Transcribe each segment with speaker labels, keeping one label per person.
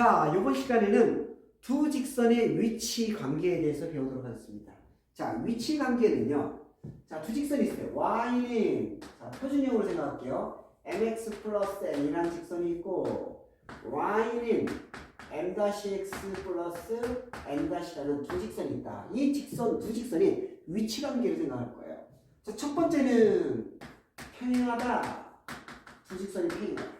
Speaker 1: 자, 이번 시간에는 두 직선의 위치 관계에 대해서 배우도록 하겠습니다. 자, 위치 관계는요. 자, 두 직선이 있어요. y는 자, 표준형으로 생각할게요. mx 플러스 n이라는 직선이 있고 y는 m-x 플러스 n-라는 두 직선이 있다. 이 직선, 두 직선이 위치 관계를 생각할 거예요. 자, 첫 번째는 평행하다. 두 직선이 평행하다.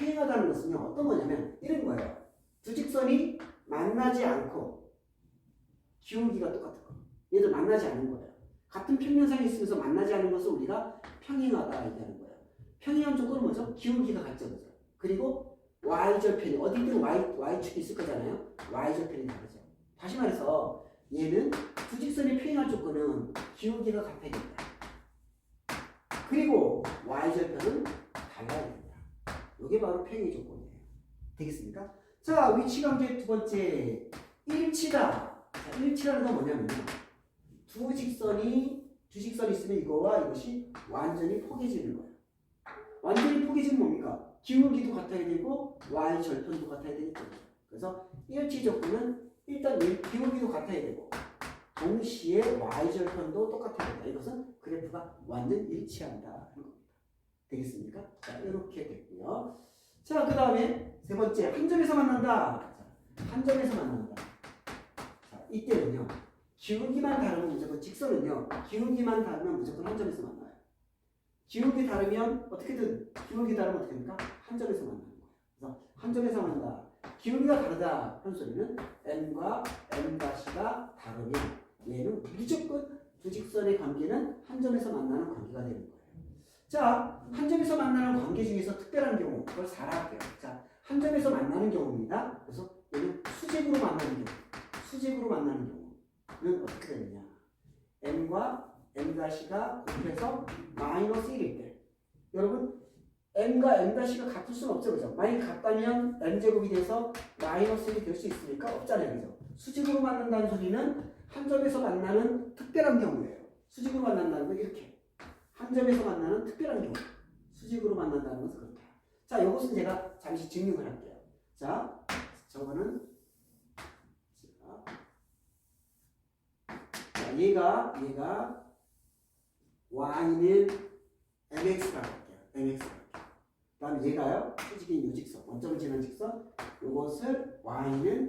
Speaker 1: 자, 평행하다는 것은요, 어떤 거냐면, 이런 거예요. 두 직선이 만나지 않고, 기울기가 똑같은 거. 얘들 만나지 않는 거예요. 같은 평면상에 있으면서 만나지 않는 것을 우리가 평행하다 얘기하는 거예요. 평행한 조건은 뭐죠? 기울기가 같죠, 그죠? 그리고 y절편이, 어디든 y, y축이 있을 거잖아요. y절편이 다르죠. 다시 말해서, 얘는 두 직선이 평행한 조건은 기울기가 같아야 된다. 그리고 y절편은. 이게 바로 평행 조건이에요. 되겠습니까? 자, 위치 관계 두 번째 일치다. 자, 일치라는 건 뭐냐면요. 두 직선이 두 직선이 있으면 이거와 이것이 완전히 포개지는 거예요. 완전히 포개지는 뭡니까? 기울기도 같아야 되고 y 절편도 같아야 되겠죠. 그래서 일치 조건은 일단 이 기울기도 같아야 되고 동시에 y 절편도 똑같아야 된다. 이것은 그래프가 완전 일치한다. 되겠습니까? 자, 이렇게 됐고요. 자, 그 다음에 세 번째, 한 점에서 만난다. 자, 한 점에서 만난다. 자, 이때는요, 기울기만 다르면 무조건, 직선은요, 기울기만 다르면 무조건 한 점에서 만나요. 기울기 다르면, 어떻게든, 기울기 다르면 어떻게 됩니까? 한 점에서 만나는 거예요. 그래서 한 점에서 만난다. 기울기가 다르다. 하는 소리는 n과 n-가 다르면 얘는 무조건 두 직선의 관계는 한 점에서 만나는 관계가 되는 거예요. 자, 한 점에서 만나는 관계 중에서 특별한 경우, 그걸 4라 할게요. 자, 한 점에서 만나는 경우입니다. 그래서 얘는 수직으로 만나는 경우, 수직으로 만나는 경우는 어떻게 되느냐. n과 n-가 곱해서 마이너스 1일 때. 여러분, n과 n-가 같을 수는 없죠, 그죠? 만약 같다면 n제곱이 돼서 마이너스 1이 될 수 있습니까? 없잖아요, 그죠? 수직으로 만난다는 소리는 한 점에서 만나는 특별한 경우예요. 수직으로 만난다는 건 이렇게. 한 점에서 만나는 특별한 경우. 수직으로 만난다는 것은 그렇다. 자, 이것은 제가 잠시 증명을 할게요. 자, 저거는 자, 자, 얘가 얘가 y는 mx라고 할게요. mx라고 할게요. 그다음 얘가요. 수직인 요직선, 원점을 지난 직선. 이것을 y는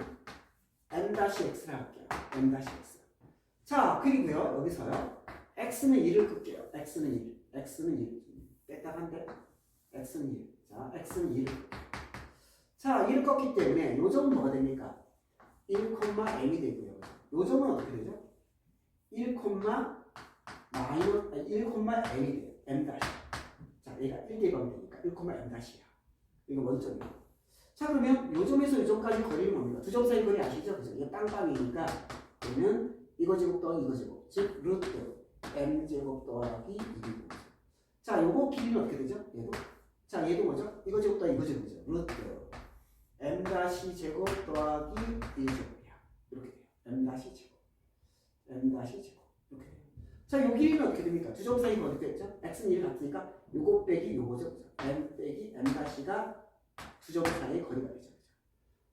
Speaker 1: m-x라 할게요. m-x. 자, 그리고요. 여기서요. X는 1을 끌게요. x는 1. x는 1. 뺐다간데 x는 1. 자, x는 1을 끌게요. 자, 1을 꺾기 때문에 요 점은 뭐가 됩니까? 1,m이 되고요. 요 점은 어떻게 되죠? 1, 마이너스 1,m이 돼요. m 다시. 자, 얘가 1대방 되니까 1,m 다시야. 이거 원점이에요. 자, 그러면 요 점에서 요 점까지 거리는 뭡니까? 두 점 사이 거리 아시죠? 그죠? 이게 빵빵이니까 얘는 이거 제곱 더하기 이거 제곱. 즉, 루트 m 제곱 더하기 2이고. 자, 요거 길이는 어떻게 되죠? 얘도. 자, 얘도 뭐죠? 이거 제곱 더하기 이거 제곱이죠. 루트 m 다시 제곱 더하기 1 제곱이야. 이렇게 돼요. m 다시 제곱. m 다시 제곱. 이렇게 돼요. 자, 요 길이는 어떻게 됩니까? 두 점 사이가 어떻게 됐죠? x는 1 같으니까 요거 빼기 요거죠. m 빼기 m 다시가 두 점 사이의 거리가 되죠.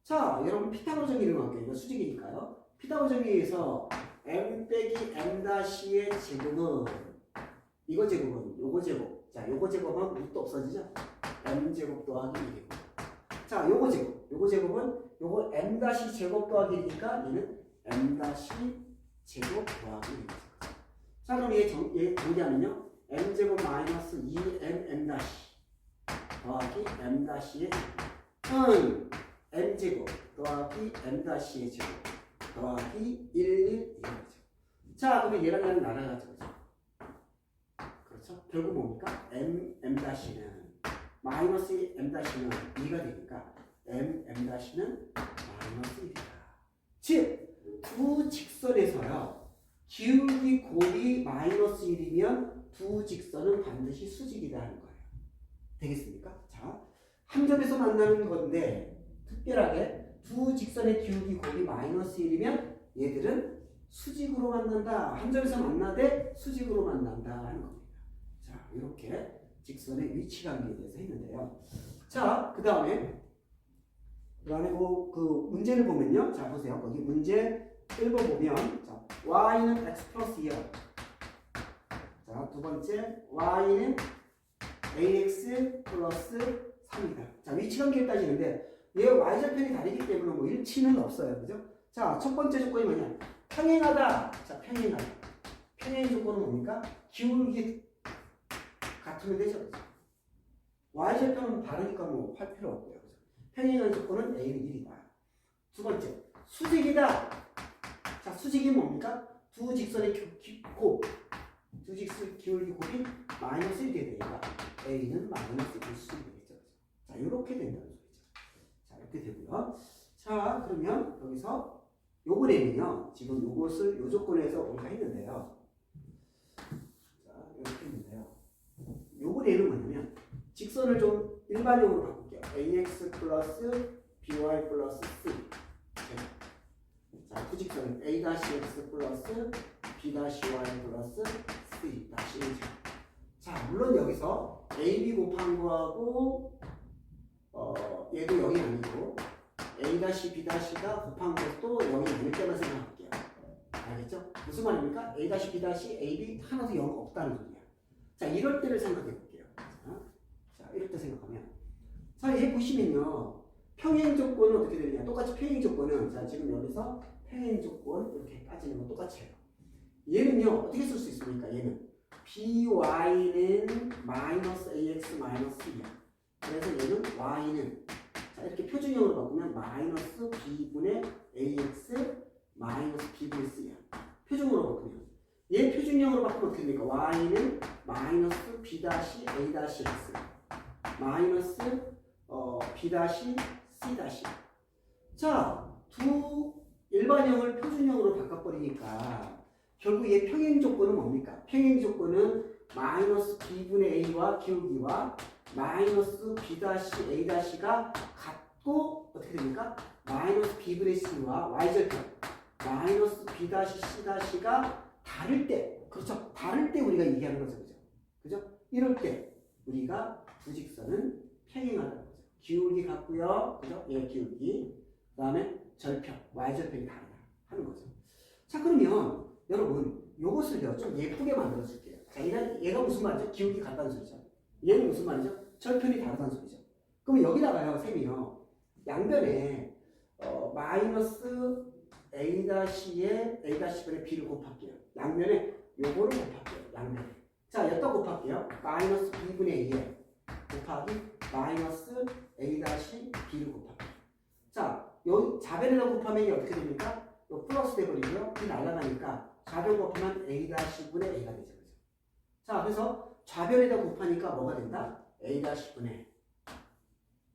Speaker 1: 자, 여러분 피타고라적 이름 할게요. 이거 수직이니까요. 피타고라적 이에서 m 빼기 m 다시의 제곱은 이거 제곱은 요거 제곱. 자, 요거 제곱은 루트 없어지죠? m 제곱 더하기 1이고. 자, 요거 제곱. 요거 제곱은 요거 m 다시 제곱 더하기 1이니까 얘는 m 다시 제곱 더하기 1이죠. 자, 그럼 얘, 정, 얘 정리하면요. m 제곱 마이너스 2m m 다시 더하기 m 다시의 제곱은 m 제곱 더하기 m 다시의 제곱 더하기 1, 1 이거죠. 자, 그러면 얘랑 얘랑. 그죠? 그렇죠? 결국 뭡니까? m, m 다시는 마이너스 m 다시는 2가 되니까 m, m 다시는 마이너스 1이다. 즉, 두 직선에서요. 기울기 곱이 마이너스 1이면 두 직선은 반드시 수직이라는 거예요. 되겠습니까? 자, 한 점에서 만나는 건데 특별하게 두 직선의 기울기 곱이 마이너스 1이면 얘들은 수직으로 만난다. 한 점에서 만나되 수직으로 만난다 하는 겁니다. 자, 이렇게 직선의 위치 관계에 대해서 했는데요. 자, 그 다음에 그 다음에 그, 그 문제를 보면요. 자, 보세요. 거기 문제 1번 보면, 자, y는 x 플러스 2요. 자, 두 번째, y는 ax 플러스 3이다. 자, 위치관계를 따지는데, 얘 y절편이 다르기 때문에 뭐 일치는 없어요. 그죠? 자, 첫 번째 조건이 뭐냐? 평행하다. 자, 평행하다. 평행 조건은 뭡니까? 기울기 같으면 되죠. 그죠? y절편은 다르니까 뭐 할 필요 없고요. 그죠? 평행한 조건은 a는 1이다. 두 번째, 수직이다. 자, 수직이 뭡니까? 두 직선의 기- 기- 곱, 두 직선 기울기 곱이 마이너스 1이 되니까 a는 마이너스 1이 수직이 되겠죠. 자, 이렇게 된다는 이렇게 되고요. 자, 그러면 여기서 요번에는요, 지금 요것을 요 조건에서 우리가 했는데요. 자, 이렇게 했는데요. 요번에는 뭐냐면, 직선을 좀 일반형으로 바꿀게요. ax 플러스 by 플러스 c. 자, 투직선은 a-x 플러스 b-y 플러스 c 다시 1. 자, 물론 여기서 ab 곱한 거하고 어, 얘도 0이 아니고 a-b-가 곱한 것도 0이 아닐 때만 생각할게요. 알겠죠? 무슨 말입니까? a-b, ab 하나도 0 없다는 소리야. 자, 이럴 때를 생각해 볼게요. 자, 자, 이럴 때 생각하면 자, 얘 보시면요. 평행 조건은 어떻게 되느냐? 똑같이 평행 조건은 자, 지금 여기서 평행 조건 이렇게 따지는 건 똑같이 해요. 얘는요. 어떻게 쓸 수 있습니까? 얘는 by는 마이너스 ax 마이너스 2야. 그래서 얘는 y는 자, 이렇게 표준형으로 바꾸면 마이너스 b분의 ax 마이너스 b분의 c야. 표준으로 바꾸면 얘 표준형으로 바꾸면 어떻게 됩니까? y는 마이너스 b 다시 a 다시 x 마이너스 어, b 다시 c 다시 자, 두 일반형을 표준형으로 바꿔버리니까 결국 얘 평행 조건은 뭡니까? 평행 조건은 마이너스 b분의 a와 기울기와 마이너스 b 다시 a 다시가 같고 어떻게 됩니까? 마이너스 b분의 c와 y절편 마이너스 b 다시 c 다시가 다를 때 그렇죠? 다를 때 우리가 얘기하는 거죠, 그죠? 그죠? 이럴 때 우리가 두 직선은 평행하다는 거죠. 기울기 같고요, 그죠? 얘 기울기 그 다음에 절편 y절편이 다르다 하는 거죠. 자 그러면 여러분 요것을요 좀 예쁘게 만들어 줄게요. 자 얘가, 얘가 무슨 말이죠? 기울기 같다는 소리죠. 얘는 무슨 말이죠? 절편이 다르다는 소리죠. 그럼 여기다가요 셈이요 양변에 어, 마이너스 a-에 a-분의 b를 곱할게요. 양면에 요거를 곱할게요. 양면에. 자 여기다 곱할게요. 마이너스 b분의 2에 곱하기 마이너스 a-b를 곱할게요. 자 여기 자변에다 곱하면 이게 어떻게 됩니까? 요 플러스 돼버리고요. b 날아가니까 좌변 곱하면 a-분의 a가 되죠. 그죠? 자 그래서 좌변에다 곱하니까 뭐가 된다? A-분의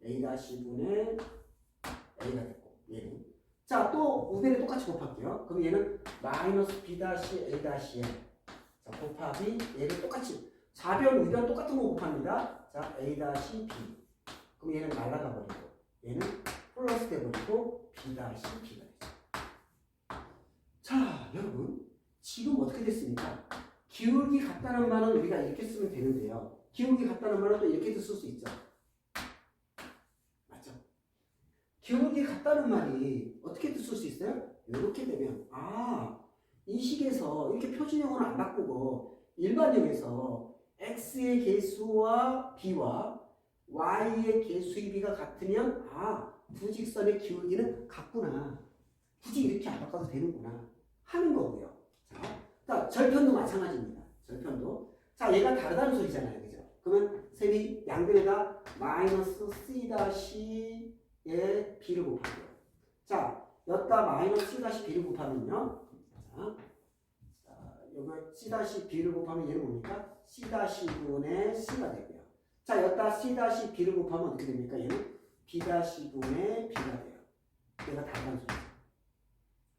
Speaker 1: a-분의 a가 됐고 얘는 자 또 우변에 똑같이 곱할게요. 그럼 얘는 마이너스 b-a-에 자 곱하기 얘를 똑같이 좌변 우변 똑같은 거 곱합니다. 자 a-b 그럼 얘는 날아가 버리고 얘는 플러스 돼버리고 b-b가 되죠. 자 여러분 지금 어떻게 됐습니까? 기울기 같다는 말은 우리가 이렇게 쓰면 되는데요. 기울기 같다는 말은 또 이렇게도 쓸 수 있죠. 맞죠? 기울기 같다는 말이 어떻게도 쓸 수 있어요? 이렇게 되면 아, 이 식에서 이렇게 표준형으로 안 바꾸고 일반형에서 x의 개수와 b와 y의 개수의 b가 같으면 아, 두 직선의 기울기는 같구나. 굳이 이렇게 안 바꿔도 되는구나 하는 거고요. 자, 자, 절편도 마찬가지입니다. 절편도. 자, 얘가 다르다는 소리잖아요. 그죠? 그러면 셈이 양변에다 마이너스 c 다시 의 b를 곱할게요. 자, 여기다 마이너스 c 다시 b를 곱하면요. 자, 자, 여기 c 다시 b를 곱하면 얘는 뭡니까? c 다시 분의 c가 되고요. 자, 여기다 c 다시 b를 곱하면 어떻게 됩니까? 얘는 b 다시 분의 b가 돼요. 얘가 다르다는 소리죠.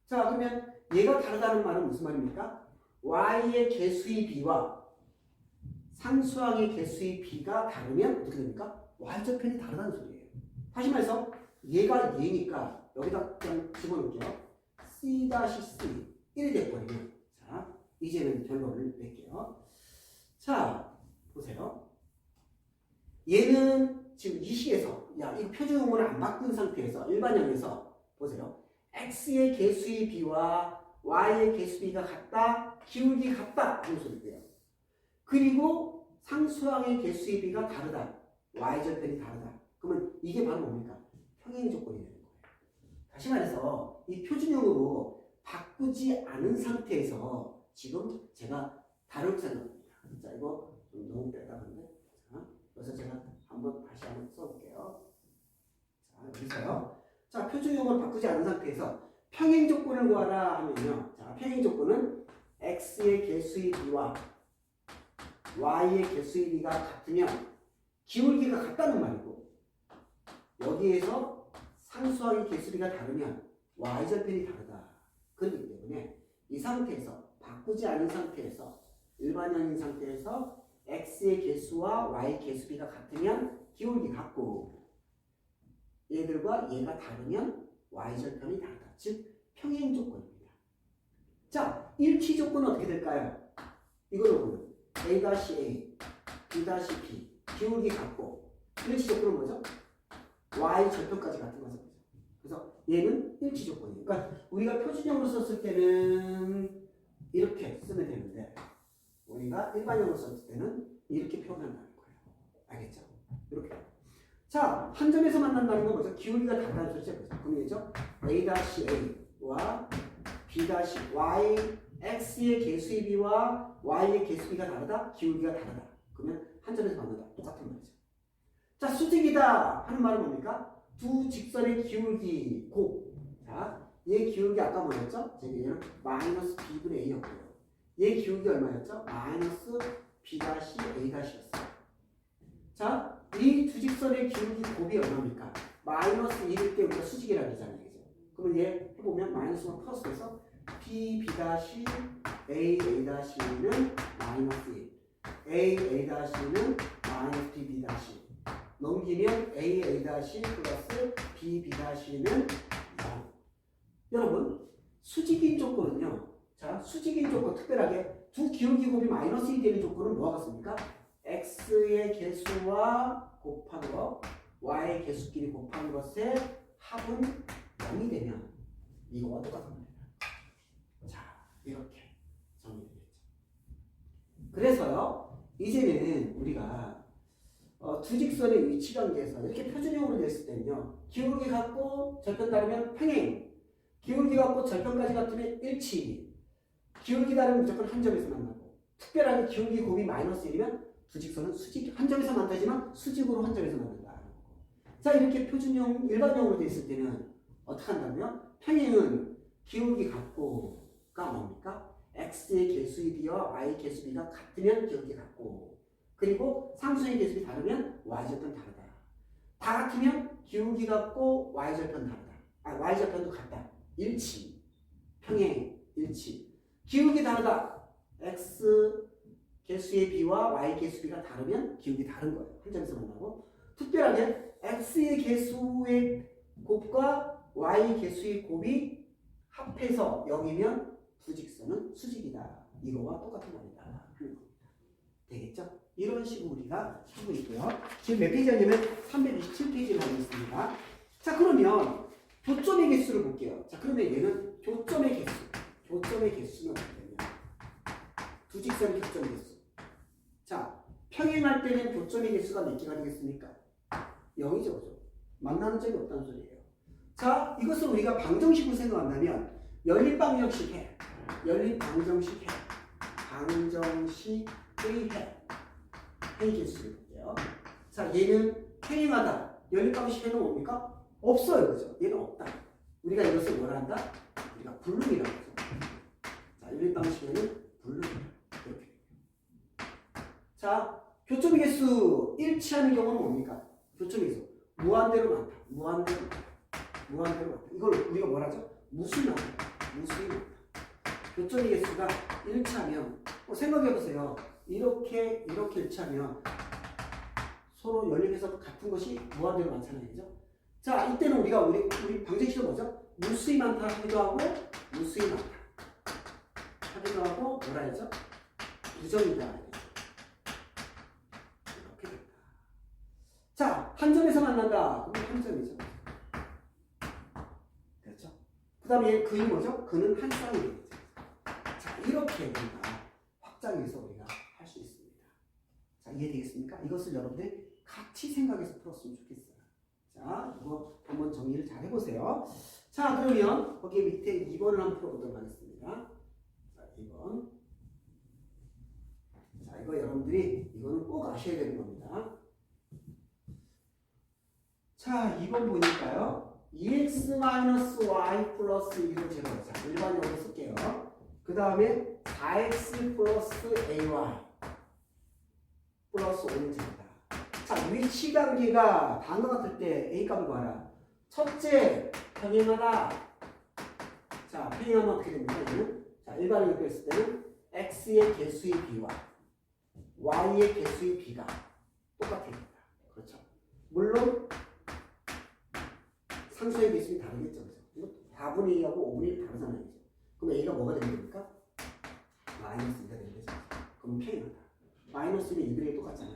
Speaker 1: 자, 그러면 얘가 다르다는 말은 무슨 말입니까? y의 개수의 b와 상수항의 개수의 b가 다르면 어떻게 됩니까? y절편이 다르다는 소리예요. 다시 말해서 얘가 얘니까 여기다 그냥 집어넣을게요. c-c 1이 돼버리면 자 이제는 결론을 낼게요. 자 보세요. 얘는 지금 이 시에서 야, 이 표준용어를 안 바꾼 상태에서 일반형에서 보세요. x의 개수의 b와 y의 개수 b가 같다, 기울기 같다 하는 소리고요. 그리고 상수항의 개수의 b가 다르다, y 절편이 다르다. 그러면 이게 바로 뭡니까? 평행 조건이 되는 거예요. 다시 말해서 이 표준형으로 바꾸지 않은 상태에서 지금 제가 다룰 생각입니다. 자, 이거 좀 너무 빼다는데. 자, 그래서 제가 한번 다시 한번 써볼게요. 자, 여기서요. 자, 표준형을 바꾸지 않은 상태에서 평행 조건을 구하라 하면요. 자, 평행 조건은 x의 개수의 b와 y의 개수의 b가 같으면 기울기가 같다는 말이고 여기에서 상수항의 개수비가 다르면 y절편이 다르다. 그렇기 때문에 이 상태에서 바꾸지 않은 상태에서 일반형인 상태에서 x의 개수와 y 개수비가 같으면 기울기 같고 얘들과 얘가 다르면 y절편이 다르다. 즉 평행 조건입니다. 자, 일치 조건은 어떻게 될까요? 이걸로 보면 a-a, b-b 기울기 같고 일치 조건은 뭐죠? y 절편까지 같은 거죠. 그래서 얘는 일치 조건이에요. 그러니까 우리가 표준형으로 썼을 때는 이렇게 쓰면 되는데 우리가 일반형으로 썼을 때는 이렇게 표현한다는 거예요. 알겠죠? 이렇게. 자, 한 점에서 만난다는 건 뭐죠? 기울기가 같다는 소리죠. 그럼 얘죠? a-a와 b-y x의 개수의 b와 y의 개수비가 다르다? 기울기가 다르다. 그러면 한 점에서 만난다. 똑같은 말이죠. 자, 수직이다 하는 말은 뭡니까? 두 직선의 기울기 곱. 자, 얘 기울기 아까 뭐였죠? 저기 얘는 마이너스 b분의 a였고요. 얘 기울기 얼마였죠? 마이너스 b 다시 a 다시였어요. 자, 이 두 직선의 기울기 곱이 얼마입니까? 마이너스 1일 때 우리가 수직이라고 하잖아요. 그죠? 얘 해보면 마이너스가 플러스돼서 b b a a 다시는 마이너스 1. a a 다시는 마이너스 b b. 넘기면 a a 플러스 b b 다시는 0. 여러분 수직인 조건은요. 자 수직인 조건 특별하게 두 기울기 곱이 마이너스 1이 되는 조건은 뭐가 같습니까? x의 개수와 곱한 것, y의 개수끼리 곱한 것의 합은 0이 되면 이거와 똑같은 겁니다. 자 이렇게 그래서요 이제는 우리가 어, 두 직선의 위치 관계에서 이렇게 표준형으로 냈을 때는요. 기울기 같고 절편 다르면 평행. 기울기 같고 절편까지 같으면 일치. 기울기 다르면 무조건 한 점에서 만나고. 특별하게 기울기 곱이 마이너스 1이면 두 직선은 수직 한 점에서 만나지만 수직으로 한 점에서 만난다. 자 이렇게 표준형 일반형으로 돼 있을 때는 어떻게 한다면 평행은 기울기 같고가 뭡니까? X의 개수의 b와 y의 개수 b가 같으면 기울기 같고 그리고 상수의 개수이 다르면 y절편 다르다. 다 같으면 기울기 같고 y절편 다르다. 아, y절편도 같다. 일치. 평행. 일치. 기울기 다르다. x 개수의 b와 y 개수 b가 다르면 기울기 다른 거예요. 한 점에서 만나고. 특별하게 x의 개수의 곱과 y 개수의 곱이 합해서 0이면 두 직선은 수직이다. 이거와 똑같은 말이다. 되겠죠? 이런 식으로 우리가 하고 있고요. 지금 몇 페이지냐면 327페이지를 하고 있습니다. 자, 그러면 교점의 개수를 볼게요. 자, 그러면 얘는 교점의 개수. 교점의 개수는 어떻게 되냐? 두 직선의 교점의 개수. 자, 평행할 때는 교점의 개수가 몇 개가 되겠습니까? 0이죠, 그죠? 만나는 점이 없다는 소리예요. 자, 이것을 우리가 방정식으로 생각한다면 열린 방정식 해. 열린 방정식 해. 방정식 의 해. 행위 개수를 볼게요. 자, 얘는 행행하다. 연립방식에는 뭡니까? 없어요. 그죠? 얘는 없다. 우리가 이것을 뭐라 한다? 우리가 불능이라고 하죠. 자, 연립방식에는 불능이다. 이렇게. 자, 교점의 개수 일치하는 경우는 뭡니까? 교점의 개수. 무한대로 많다. 무한대로 많다. 무한대로 많다. 이걸 우리가 뭐라 하죠? 무수히. 무수히 많다. 교점의 개수가 일치하면 어, 생각해보세요. 이렇게 이렇게 일치하면 서로 연립해서 같은 것이 무한대로 많잖아요. 그죠? 자, 이때는 우리가 우리 우리 방정식은 뭐죠? 무수히 많다 하기도 하고 무수히 많다 하기도 하고 뭐라 해야죠? 부정이다. 이렇게 된다. 자, 한 만난다. 그럼 한 점이죠. 그 다음에 그이 뭐죠? 그는 한 쌍 이렇게 우리가 확장해서 우리가 할 수 있습니다. 자, 이해되겠습니까? 이것을 여러분들 같이 생각해서 풀었으면 좋겠어요. 자, 이거 한번 정리를 잘 해보세요. 자, 그러면 거기 밑에 2번을 한번 풀어보도록 하겠습니다. 자, 2번. 자, 이거 여러분들이 이거는 꼭 아셔야 되는 겁니다. 자, 2번 보니까요. 2x-y 플러스 2를 제로. 자, 일반적으로 쓸게요. 그 다음에 4x 플러스 ay 플러스 5는 제로다. 자, 위치 관계가 단어 같을 때 a 값을 구하라. 첫째, 평행하다. 자, 평행하면 어떻게 됩니까? 이거는? 자, 일반적으로 했을 때는 x의 개수의 b와 y의 개수의 b가 똑같습니다. 그렇죠. 물론 상수의 개수이 다르겠죠. 그죠? 4분의 2하고 5분의 1 다르잖아요. 그럼 a가 뭐가 되는 겁니까? 마이너스 2가 되는 거죠. 그럼 평행하다. 마이너스 1이 2분의 1 똑같잖아요.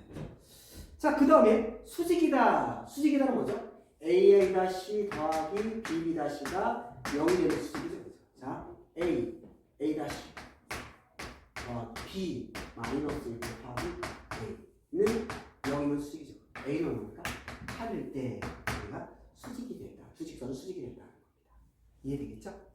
Speaker 1: 자, 그 다음에 수직이다. 수직이다는 뭐죠? AA 다시 더하기 BB 다시가 0이 되는 수직이죠. 자, A, A 어, B 마이너스 1 곱하기 A는 0이면 수직이죠. A는 뭡니까? 8일 때 우리가 수직이 된다. 수직선은 수직이 겁니다. 이해되겠죠?